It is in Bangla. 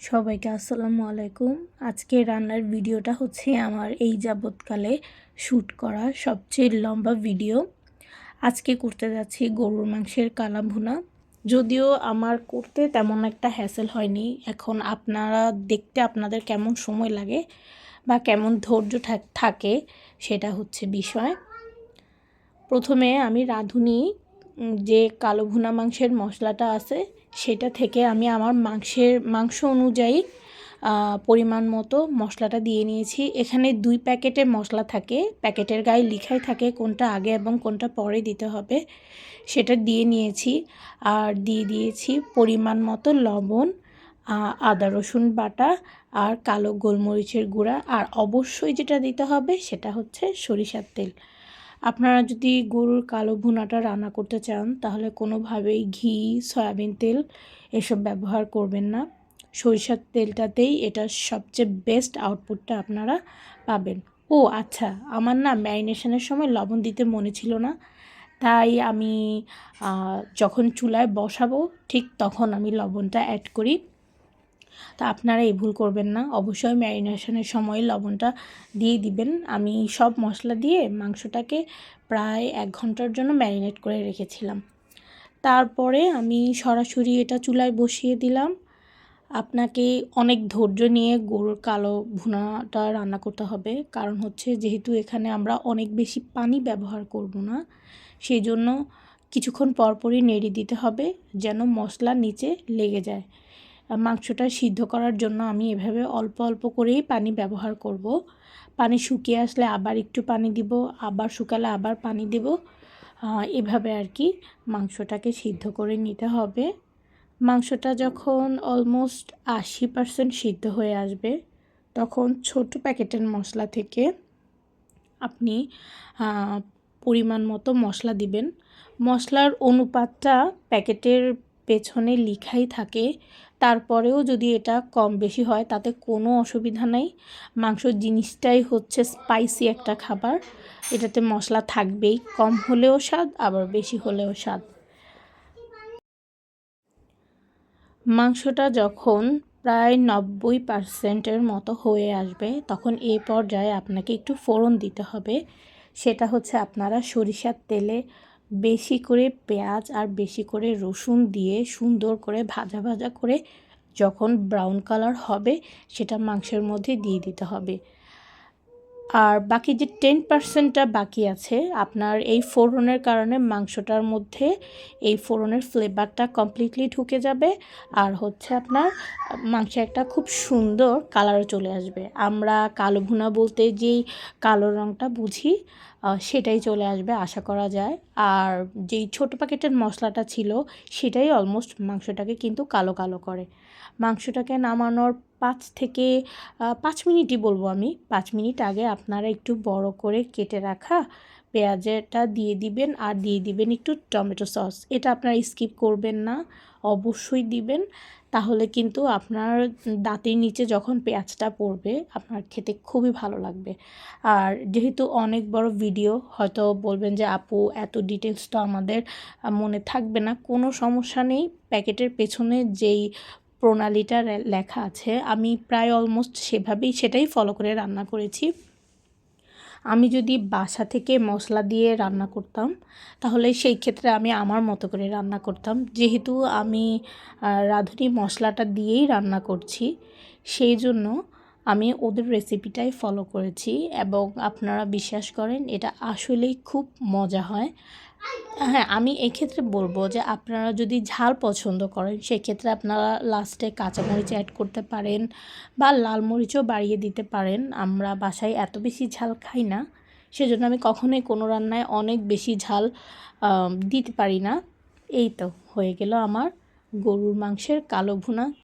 সবাইকে আসসালামু আলাইকুম। আজকে রান্নার ভিডিওটা হচ্ছে আমার এই যাবৎকালে শ্যুট করা সবচেয়ে লম্বা ভিডিও। আজকে করতে যাচ্ছি গরুর মাংসের কালা ভুনা যদিও আমার করতে তেমন একটা হ্যাসেল হয়নি। এখন আপনারা দেখতে আপনাদের কেমন সময় লাগে বা কেমন ধৈর্য থাক- সেটা হচ্ছে বিষয়। প্রথমে আমি রাঁধুনি যে কালো ভুনা মাংসের মশলাটা আছে, সেটা থেকে আমি আমার মাংসের, মাংস অনুযায়ী পরিমাণ মতো মশলাটা দিয়ে নিয়েছি। এখানে দুই প্যাকেটের মশলা থাকে, প্যাকেটের গায়ে লিখাই থাকে কোনটা আগে এবং কোনটা পরে দিতে হবে, সেটা দিয়ে নিয়েছি। আর দিয়ে দিয়েছি পরিমাণ মতো লবণ আদা, রসুন বাটা আর কালো গোলমরিচের গুঁড়া। আর অবশ্যই যেটা দিতে হবে সেটা হচ্ছে সরিষার তেল। আপনারা যদি গরুর কালো ভুনাটা রান্না করতে চান, তাহলে কোনোভাবেই ঘি, সয়াবিন তেল এসব ব্যবহার করবেন না। সরিষার তেলটাতেই এটা সবচেয়ে বেস্ট আউটপুটটা আপনারা পাবেন। ও আচ্ছা আমার না ম্যারিনেশনের সময় লবণ দিতে মনে ছিল না। তাই আমি যখন চুলায় বসাবো, ঠিক তখন আমি লবণটা অ্যাড করি। তা আপনারা এই ভুল করবেন না। অবশ্যই ম্যারিনেশনের সময় লবণটা দিয়ে দিবেন। আমি সব মশলা দিয়ে মাংসটাকে প্রায় এক ঘণ্টার জন্য ম্যারিনেট করে রেখেছিলাম। তারপরে আমি সরাসরি এটা চুলায় বসিয়ে দিলাম। আপনাকে অনেক ধৈর্য নিয়ে গরুর কালো ভুনাটা রান্না করতে হবে। কারণ হচ্ছে যেহেতু এখানে আমরা অনেক বেশি পানি ব্যবহার করব না সেই জন্য কিছুক্ষণ পরপরই নেড়ে দিতে হবে যেন মশলা নিচে লেগে যায়। মাংসটা সিদ্ধ করার জন্য আমি এভাবে অল্প অল্প করেই পানি ব্যবহার করব। পানি শুকিয়ে আসলে আবার একটু পানি দিব, আবার শুকালে আবার পানি দেব। এভাবে আর কি মাংসটাকে সিদ্ধ করে নিতে হবে। মাংসটা যখন অলমোস্ট আশি পার্সেন্ট সিদ্ধ হয়ে আসবে, তখন ছোট প্যাকেটের মশলা থেকে আপনি পরিমাণ মতো মশলা দিবেন। মশলার অনুপাতটা প্যাকেটের পেছনে লিখাই থাকে, তারপরেও যদি এটা কম বেশি হয় তাতে কোনো অসুবিধা নেই। মাংস জিনিসটাই হচ্ছে স্পাইসি একটা খাবার, এটাতে মশলা থাকবেই, কম হলেও স্বাদ, আবার বেশি হলেও স্বাদ। মাংসটা যখন প্রায় নব্বই পার্সেন্টের মতো হয়ে আসবে, তখন এই পর্যায়ে আপনাকে একটু ফোড়ন দিতে হবে। সেটা হচ্ছে আপনারা সরিষার তেলে বেশি করে পেঁয়াজ আর বেশি করে রসুন দিয়ে সুন্দর করে ভাজা ভাজা করে যখন ব্রাউন কালার হবে, সেটা মাংসের মধ্যে দিয়ে দিতে হবে। আর বাকি যে টেন পার্সেন্টটা বাকি আছে, আপনার এই ফোড়নের কারণে মাংসটার মধ্যে এই ফোড়নের ফ্লেভারটা কমপ্লিটলি ঢুকে যাবে। আর হচ্ছে আপনার, মাংসে একটা খুব সুন্দর কালারও চলে আসবে। আমরা কালো ভুনা বলতে যেই কালো রঙটা বুঝি সেটাই চলে আসবে, আশা করা যায়। আর যেই ছোট প্যাকেটের মশলাটা ছিল, সেটাই অলমোস্ট মাংসটাকে কিন্তু কালো কালো করে। মাংসটাকে নামানোর পাঁচ থেকে পাঁচ মিনিটই বলব আমি। পাঁচ মিনিট আগে আপনারা একটু বড় করে কেটে রাখা পেঁয়াজটা দিয়ে দিবেন আর দিয়ে দিবেন একটু টমেটো সস। এটা আপনারা স্কিপ করবেন না, অবশ্যই দিবেন। তাহলে কিন্তু আপনার দাঁতের নিচে যখন পেঁয়াজটা পড়বে, আপনার খেতে খুবই ভালো লাগবে। আর যেহেতু অনেক বড় ভিডিও, হয়তো বলবেন যে, আপু, এত ডিটেলস তো আমাদের মনে থাকবে না। কোনো সমস্যা নেই। প্যাকেটের পেছনে যেই প্রণালীটা লেখা আছে। আমি প্রায় অলমোস্ট সেভাবেই সেটাই ফলো করে রান্না করেছি। আমি যদি বাসা থেকে মশলা দিয়ে রান্না করতাম, তাহলে সেই ক্ষেত্রে আমি আমার মতো করে রান্না করতাম। যেহেতু আমি রাঁধুনি মশলাটা দিয়েই রান্না করছি, সেই জন্য আমি ওদের রেসিপিটাই ফলো করেছি। এবং আপনারা বিশ্বাস করেন, এটা আসলেই খুব মজা হয়। হ্যাঁ আমি এক্ষেত্রে বলব যে আপনারা যদি ঝাল পছন্দ করেন, সেক্ষেত্রে আপনারা লাস্টে কাঁচামরিচ অ্যাড করতে পারেন বা লাল মরিচও বাড়িয়ে দিতে পারেন। আমরা বাসায় এত বেশি ঝাল খাই না, সেজন্য আমি কখনোই কোনো রান্নায় অনেক বেশি ঝাল দিতে পারি না। এই তো, হয়ে গেল আমার গরুর মাংসের কালো ভুনা।